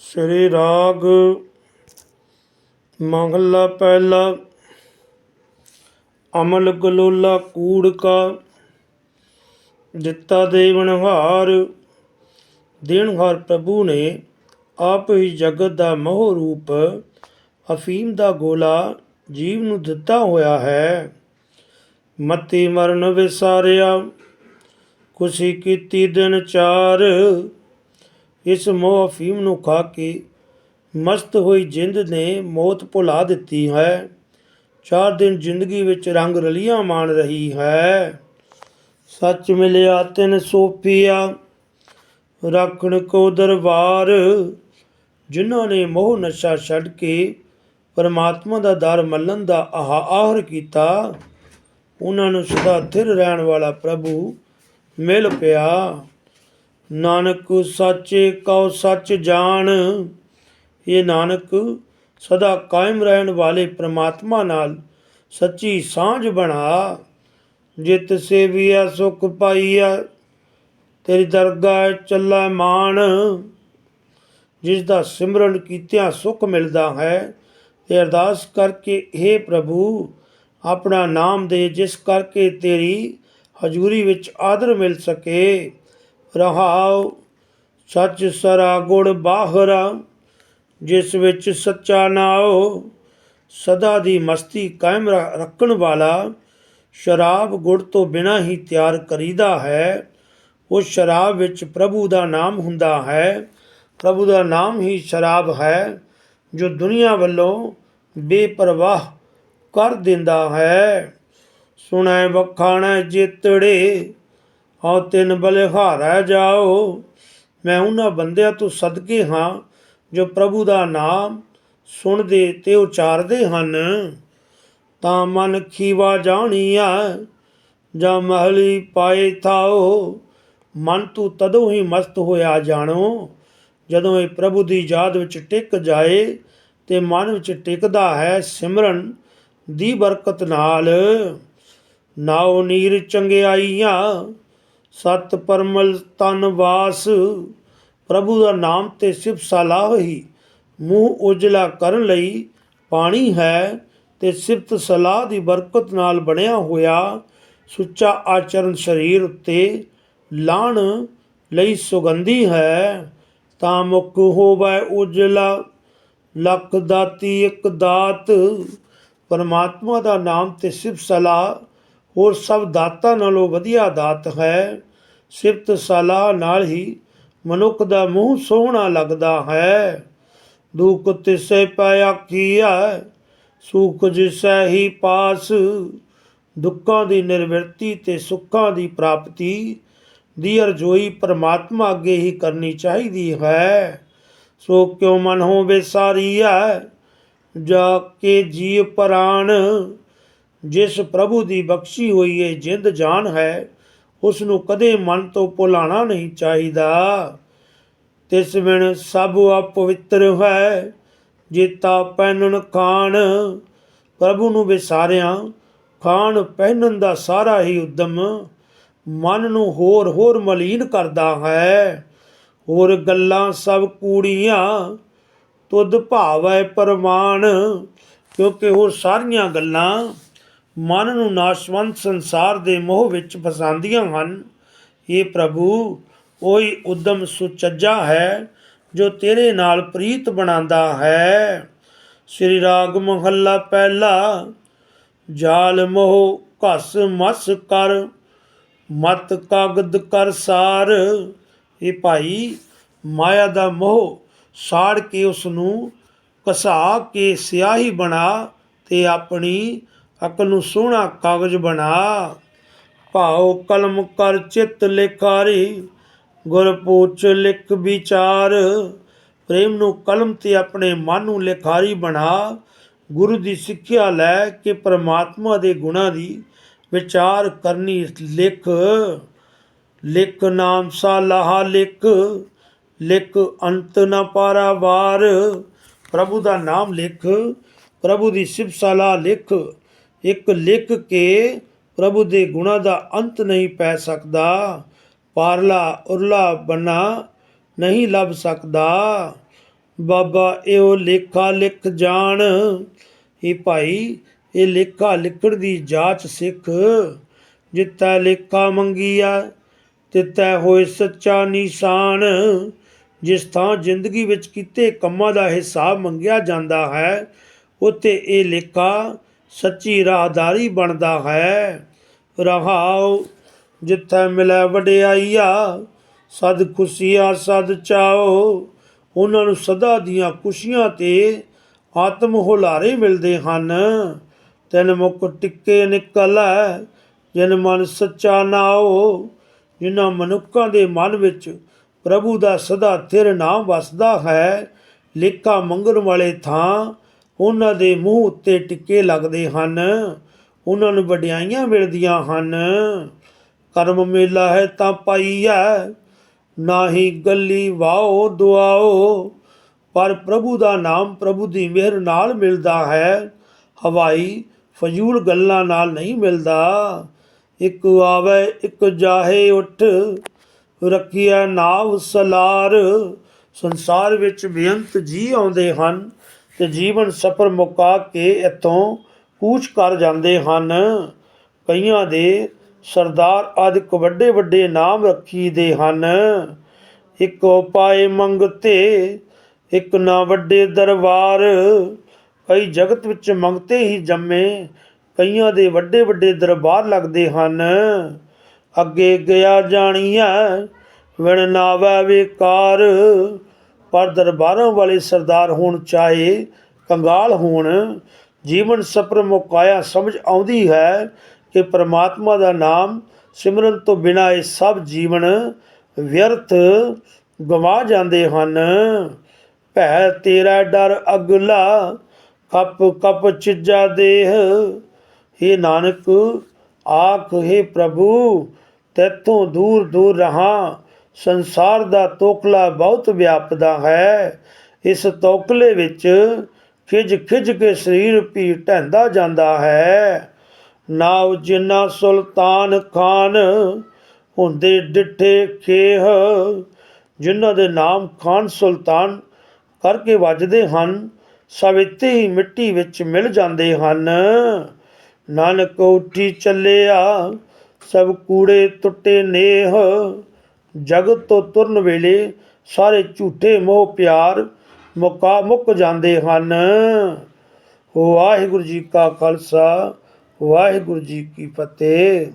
ਸ੍ਰੀ ਰਾਗ ਮੰਗਲਾ ਪਹਿਲਾ, ਅਮਲ ਗਲੋਲਾ ਕੂੜ ਕਾ, ਦਿੱਤਾ ਦੇਵਨ ਹਾਰ ਦੇਣਹਾਰ ਪ੍ਰਭੂ ਨੇ ਆਪ ਹੀ ਜਗਤ ਦਾ ਮੋਹ ਰੂਪ, ਅਫੀਮ ਦਾ ਗੋਲਾ ਜੀਵ ਨੂੰ ਦਿੱਤਾ ਹੋਇਆ ਹੈ। ਮਤੀ ਮਰਨ ਵਿਸਾਰਿਆ ਖੁਸ਼ੀ ਕੀਤੀ ਦਿਨ ਚਾਰ ਇਸ ਮੋਹ ਅਫੀਮ ਨੂੰ ਖਾ ਕੇ ਮਸਤ ਹੋਈ ਜਿੰਦ ਨੇ ਮੌਤ ਭੁਲਾ ਦਿੱਤੀ ਹੈ। ਚਾਰ ਦਿਨ ਜ਼ਿੰਦਗੀ ਵਿੱਚ ਰੰਗ ਰਲੀਆਂ ਮਾਣ ਰਹੀ ਹੈ। ਸੱਚ ਮਿਲਿਆ, ਤਿਨ ਸੋਪੀਆ ਰੱਖਣ ਕੋ ਦਰਬਾਰ। ਜਿਨ੍ਹਾਂ ਨੇ ਮੋਹ ਨਸ਼ਾ ਛੱਡ ਕੇ ਪਰਮਾਤਮਾ ਦਾ ਦਰ ਮੱਲਣ ਦਾ ਆਹ ਆਹਰ ਕੀਤਾ, ਉਹਨਾਂ ਨੂੰ ਸਦਾ ਥਿਰ ਰਹਿਣ ਵਾਲਾ ਪ੍ਰਭੂ ਮਿਲ ਪਿਆ। ਨਾਨਕ ਸਾਚੇ ਕਉ ਸੱਚ ਜਾਣ। ਇਹ ਨਾਨਕ ਸਦਾ ਕਾਇਮ ਰਹਿਣ ਵਾਲੇ ਪ੍ਰਮਾਤਮਾ ਨਾਲ ਸੱਚੀ ਸਾਂਝ ਬਣਾ। ਜਿਤ ਸੇਵੀਆ ਸੁਖ ਪਾਈਆ ਤੇਰੀ ਦਰਗਾਹ ਚੱਲਾ ਮਾਣ। ਜਿਸ ਦਾ ਸਿਮਰਨ ਕੀਤਿਆਂ ਸੁਖ ਮਿਲਦਾ ਹੈ ਤੇ ਅਰਦਾਸ ਕਰਕੇ हे ਪ੍ਰਭੂ, ਆਪਣਾ ਨਾਮ ਦੇ ਜਿਸ ਕਰਕੇ ਤੇਰੀ ਹਜ਼ੂਰੀ ਵਿੱਚ ਆਦਰ ਮਿਲ ਸਕੇ। ਰਹਾਉ, ਸੱਚ ਸਰਾ ਗੁੜ ਬਾਹਰਾ, ਜਿਸ ਵਿੱਚ ਸੱਚਾ ਨਾਉ, ਸਦਾ ਦੀ ਮਸਤੀ ਕਾਇਮ ਰ- ਰੱਖਣ ਵਾਲਾ, ਸ਼ਰਾਬ ਗੁੜ ਤੋਂ ਬਿਨਾਂ ਹੀ ਤਿਆਰ ਕਰੀਦਾ ਹੈ ਉਸ ਸ਼ਰਾਬ ਵਿੱਚ ਪ੍ਰਭੂ ਦਾ ਨਾਮ ਹੁੰਦਾ ਹੈ। ਪ੍ਰਭੂ ਦਾ ਨਾਮ ਹੀ ਸ਼ਰਾਬ ਹੈ, ਜੋ ਦੁਨੀਆ ਵੱਲੋਂ ਬੇਪਰਵਾਹ ਕਰ ਦਿੰਦਾ ਹੈ। ਸੁਣੈ, ਵਖਾਣੈ, ਜਿਤੜੇ ਹਉ ਤਿਨ ਬਲਿਹਾਰੈ ਜਾਓ। ਮੈਂ ਉਹਨਾਂ ਬੰਦਿਆਂ ਤੋਂ ਸਦਕੇ ਹਾਂ, ਜੋ ਪ੍ਰਭੂ ਦਾ ਨਾਮ ਸੁਣਦੇ ਤੇ ਉਚਾਰਦੇ ਹਨ। ਤਾਂ ਮਨ ਖੀਵਾ ਜਾਣੀਆ ਜਾਂ ਮਹਲੀ ਪਾਏ ਥਾਓ। ਮਨ ਤੂੰ ਤਦੋਂ ਹੀ ਮਸਤ ਹੋਇਆ ਜਾਣੋ, ਜਦੋਂ ਇਹ ਪ੍ਰਭੂ ਦੀ ਯਾਦ ਵਿੱਚ ਟਿਕ ਜਾਏ ਤੇ ਮਨ ਵਿੱਚ ਟਿਕਦਾ ਹੈ ਸਿਮਰਨ ਦੀ ਬਰਕਤ ਨਾਲ। ਨਾਉ ਨੀਰ ਚੰਗਿਆਈਆਂ ਸਤ ਪਰਮਲ ਤਨ ਵਾਸ, ਪ੍ਰਭੂ ਦਾ ਨਾਮ ਤੇ ਸਿਫ ਸਲਾਹ ਹੀ ਮੂੰਹ ਉਜਲਾ ਕਰਨ ਲਈ ਪਾਣੀ ਹੈ ਤੇ ਸਿਫਤ ਸਲਾਹ ਦੀ ਬਰਕਤ ਨਾਲ ਬਣਿਆ ਹੋਇਆ ਸੁੱਚਾ ਆਚਰਨ ਸਰੀਰ ਉੱਤੇ ਲਾਣ ਲਈ ਸੁਗੰਧੀ ਹੈ। ਤਾਂ ਮੁਖ ਹੋਵੇ ਉਜਲਾ, ਲੱਖ ਦਾਤੀ ਇੱਕ ਦਾਤ, ਪਰਮਾਤਮਾ ਦਾ ਨਾਮ ਤੇ ਸਿਫਤ ਸਲਾਹ ਹੋਰ ਸਭ ਦਾਤਾਂ ਨਾਲੋਂ ਵਧੀਆ ਦਾਤ ਹੈ। ਸਿਫਤ ਸਲਾਹ ਨਾਲ ਹੀ ਮਨੁੱਖ ਦਾ ਮੂੰਹ ਸੋਹਣਾ ਲੱਗਦਾ ਹੈ। ਦੁੱਖ ਤਿਸੈ ਪਾਇਆ ਕੀਆ ਸੁਖ ਜਿਸੈ ਹੀ ਪਾਸ। ਦੁੱਖਾਂ ਦੀ ਨਿਰਵਿਰਤੀ ਤੇ ਸੁੱਖਾਂ ਦੀ ਪ੍ਰਾਪਤੀ ਦੀ ਅਰਜ਼ੋਈ ਪਰਮਾਤਮਾ ਅੱਗੇ ਹੀ ਕਰਨੀ ਚਾਹੀਦੀ ਹੈ। ਸੋ ਕਿਉ ਮਨ ਹੋ ਹੈ ਜਾ ਕੇ ਜੀਵ ਪ੍ਰਾਣ ਜਿਸ ਪ੍ਰਭੂ ਦੀ ਬਖਸ਼ੀ ਹੋਈ ਇਹ ਜਿੰਦ ਜਾਨ ਹੈ ਉਸ ਨੂੰ ਕਦੇ ਮਨ ਤੋਂ ਭੁਲਾਣਾ ਨਹੀਂ ਚਾਹੀਦਾ। ਤਿਸ ਬਿਨ ਸਭ ਅਪਵਿੱਤਰ ਹੈ, ਜੀਤਾ ਪਹਿਨਣ ਖਾਣ। ਪ੍ਰਭੂ ਨੂੰ ਵਿਸਾਰਿਆਂ, ਖਾਣ ਪਹਿਨਣ ਦਾ ਸਾਰਾ ਹੀ ਉਦਮ ਮਨ ਨੂੰ ਹੋਰ ਹੋਰ ਮਲੀਨ ਕਰਦਾ ਹੈ। ਹੋਰ ਗੱਲਾਂ ਸਭ ਕੂੜੀਆਂ, ਤੁਧ ਭਾਵੈ ਪਰਮਾਨ ਕਿਉਂਕਿ ਹੋਰ ਸਾਰੀਆਂ ਗੱਲਾਂ ਮਨ ਨੂੰ ਨਾਸ਼ਵੰਤ ਸੰਸਾਰ ਦੇ ਮੋਹ ਵਿੱਚ ਫਸਾਉਂਦੀਆਂ ਹਨ। ਇਹ ਪ੍ਰਭੂ ਉਹੀ ਉਦਮ ਸੁਚੱਜਾ ਹੈ, ਜੋ ਤੇਰੇ ਨਾਲ ਪ੍ਰੀਤ ਬਣਾਉਂਦਾ ਹੈ। ਸ੍ਰੀ ਰਾਗ ਮਹੱਲਾ ਪਹਿਲਾ, ਜਾਲ ਮੋਹ ਘਸ ਮਸ ਕਰ, ਮਤ ਕਾਗਦ ਕਰ ਸਾਰ। ਇਹ ਭਾਈ, ਮਾਇਆ ਦਾ ਮੋਹ ਸਾੜ ਕੇ ਉਸ ਨੂੰ ਕਸਾ ਕੇ ਸਿਆਹੀ ਬਣਾ ਤੇ ਆਪਣੀ ਅਕਲ ਨੂੰ ਸੋਹਣਾ ਕਾਗਜ਼ ਬਣਾ। ਭਾਉ ਕਲਮ ਕਰ ਚਿਤ ਲਿਖਾਰੀ ਗੁਰ ਪੂਛ ਲਿਖ ਵਿਚਾਰ। ਪ੍ਰੇਮ ਨੂੰ ਕਲਮ ਤੇ ਆਪਣੇ ਮਨ ਨੂੰ ਲਿਖਾਰੀ ਬਣਾ। ਗੁਰੂ ਦੀ ਸਿੱਖਿਆ ਲੈ ਕੇ ਪ੍ਰਮਾਤਮਾ ਦੇ ਗੁਣਾਂ ਦੀ ਵਿਚਾਰ ਕਰਨੀ ਲਿਖ। ਲਿਖ ਨਾਮ ਸਾਲਾਹ ਲਿਖ। ਲਿਖ ਅੰਤ ਨਾ ਪਾਰਾ ਵਾਰ। ਪ੍ਰਭੂ ਦਾ ਨਾਮ ਲਿਖ। ਪ੍ਰਭੂ ਦੀ ਸਿਫਤ ਸਲਾਹ ਲਿਖ। ਇੱਕ ਲਿਖ ਕੇ ਪ੍ਰਭੂ ਦੇ ਗੁਣਾਂ ਦਾ ਅੰਤ ਨਹੀਂ ਪੈ ਸਕਦਾ। ਪਾਰਲਾ ਉਰਲਾ ਬਣਾ ਨਹੀਂ ਲੱਭ ਸਕਦਾ। ਬਾਬਾ, ਇਹੋ ਲੇਖਾ ਲਿਖ ਜਾਣ। ਇਹ ਭਾਈ, ਇਹ ਲੇਖਾ ਲਿਖਣ ਦੀ ਜਾਂਚ ਸਿੱਖ। ਜਿੱਤੈ ਲੇਖਾ ਮੰਗੀਆ ਤਿੱਤੈ ਹੋਏ ਸੱਚਾ ਨਿਸ਼ਾਨ। ਜਿਸ ਥਾਂ ਜ਼ਿੰਦਗੀ ਵਿੱਚ ਕੀਤੇ ਕੰਮਾਂ ਦਾ ਹਿਸਾਬ ਮੰਗਿਆ ਜਾਂਦਾ ਹੈ, ਉੱਥੇ ਇਹ ਲੇਖਾ ਸੱਚੀ ਰਾਹਦਾਰੀ ਬਣਦਾ ਹੈ। ਰਹਾਉ ਜਿੱਥੈ ਮਿਲੈ ਵਡਿਆਈਆ, ਸਦ ਖੁਸ਼ੀਆ ਸਦ ਚਾਓ ਉਹਨਾਂ ਨੂੰ ਸਦਾ ਦੀਆਂ ਖੁਸ਼ੀਆਂ ਤੇ ਆਤਮ ਹੁਲਾਰੇ ਮਿਲਦੇ ਹਨ। ਤਿਨ ਮੁਖ ਟਿੱਕੇ ਨਿਕਲੈ, ਜਿਨ ਮਨ ਸੱਚਾ ਨਾਓ ਜਿਨ੍ਹਾਂ ਮਨੁੱਖਾਂ ਦੇ ਮਨ ਵਿੱਚ ਪ੍ਰਭੂ ਦਾ ਸਦਾ ਥਿਰ ਨਾਮ ਵਸਦਾ ਹੈ, ਲੇਖਾ ਮੰਗਣ ਵਾਲੇ ਥਾਂ ਉਹਨਾਂ ਦੇ ਮੂੰਹ ਉੱਤੇ ਟਿੱਕੇ ਲੱਗਦੇ ਹਨ। ਉਹਨਾਂ ਨੂੰ ਵਡਿਆਈਆਂ ਮਿਲਦੀਆਂ ਹਨ। ਕਰਮ ਮੇਲਾ ਹੈ ਤਾਂ ਪਾਈਐ ਨਾਹੀ ਗੱਲੀ ਵਾਓ ਦੁਆਓ। ਪਰ ਪ੍ਰਭੂ ਦਾ ਨਾਮ ਪ੍ਰਭੂ ਦੀ ਮਿਹਰ ਨਾਲ ਮਿਲਦਾ ਹੈ। ਹਵਾਈ ਫਜ਼ੂਲ ਗੱਲਾਂ ਨਾਲ ਨਹੀਂ ਮਿਲਦਾ। ਇੱਕ ਆਵੇ, ਇੱਕ ਜਾਹੇ ਉੱਠ ਰੱਖਿਆ ਨਾਵ ਸਲਾਰ। ਸੰਸਾਰ ਵਿੱਚ ਬੇਅੰਤ ਜੀ ਆਉਂਦੇ ਹਨ। ਤੇ ਜੀਵਨ ਸਫਰ ਮੁਕਾ ਕੇ ਇੱਥੋਂ ਕੂਚ ਕਰ ਜਾਂਦੇ ਹਨ। ਕਈਆਂ ਦੇ ਸਰਦਾਰ ਆਦਿਕ ਵੱਡੇ ਵੱਡੇ ਨਾਮ ਰੱਖੀ ਦੇ ਹਨ। ਇੱਕ ਉਪਾਏ ਮੰਗਤੇ, ਇੱਕ ਨਾ ਵੱਡੇ ਦਰਬਾਰ। ਕਈ ਜਗਤ ਵਿੱਚ ਮੰਗਤੇ ਹੀ ਜੰਮੇ, ਕਈਆਂ ਦੇ ਵੱਡੇ ਵੱਡੇ ਦਰਬਾਰ ਲੱਗਦੇ ਹਨ। ਅੱਗੇ ਗਿਆ ਜਾਣੀਐ, ਵਿਣ ਨਾਵੈ ਵਿਕਾਰ। ਪਰ ਦਰਬਾਰਾਂ ਵਾਲੇ ਸਰਦਾਰ ਹੋਣ ਚਾਹੇ ਕੰਗਾਲ ਹੋਣ, ਜੀਵਨ ਸਫਰ ਮੁਕਾਇਆ ਸਮਝ ਆਉਂਦੀ ਹੈ ਕਿ ਪ੍ਰਮਾਤਮਾ ਦਾ ਨਾਮ ਸਿਮਰਨ ਤੋਂ ਬਿਨਾਂ ਇਹ ਸਭ ਜੀਵਨ ਵਿਅਰਥ ਗਵਾ ਜਾਂਦੇ ਹਨ। ਭੈ ਤੇਰਾ ਡਰ ਅਗਲਾ, ਕਪ ਕਪ ਚਿੱਜਾ ਦੇਹ। हे ਨਾਨਕ, ਆਖ ਹੈ ਪ੍ਰਭੂ, ਤੇਥੋਂ ਦੂਰ ਦੂਰ ਰਹਾ। ਸੰਸਾਰ ਦਾ ਤੋਕਲਾ ਬਹੁਤ ਵਿਆਪਦਾ ਹੈ। ਇਸ ਤੋਕਲੇ ਵਿੱਚ ਖਿਜ ਖਿਜ ਕੇ ਸਰੀਰ ਵੀ ਢਹਿੰਦਾ ਜਾਂਦਾ ਹੈ। ਨਾਉ ਜਿਨਾ ਸੁਲਤਾਨ ਖਾਨ ਹੁੰਦੇ ਡਿੱਠੇ ਖੇਹ, ਜਿਨ੍ਹਾਂ ਦੇ ਨਾਮ ਖਾਨ ਸੁਲਤਾਨ ਕਰਕੇ ਵੱਜਦੇ ਹਨ ਸਵਿੱਤੇ ਹੀ ਮਿੱਟੀ ਵਿੱਚ ਮਿਲ ਜਾਂਦੇ ਹਨ। ਨਾਨਕ ਉੱਠੀ ਚੱਲਿਆ, ਸਭ ਕੂੜੇ ਟੁੱਟੇ ਨੇਹ ਜਗਤ ਤੋਂ ਤੁਰਨ ਵੇਲੇ ਸਾਰੇ ਝੂਠੇ ਮੋਹ ਪਿਆਰ ਮੁਕਾ ਮੁੱਕ ਜਾਂਦੇ ਹਨ। ਵਾਹਿਗੁਰੂ ਜੀ ਕਾ ਖਾਲਸਾ, ਵਾਹਿਗੁਰੂ ਜੀ ਕੀ ਫਤਿਹ।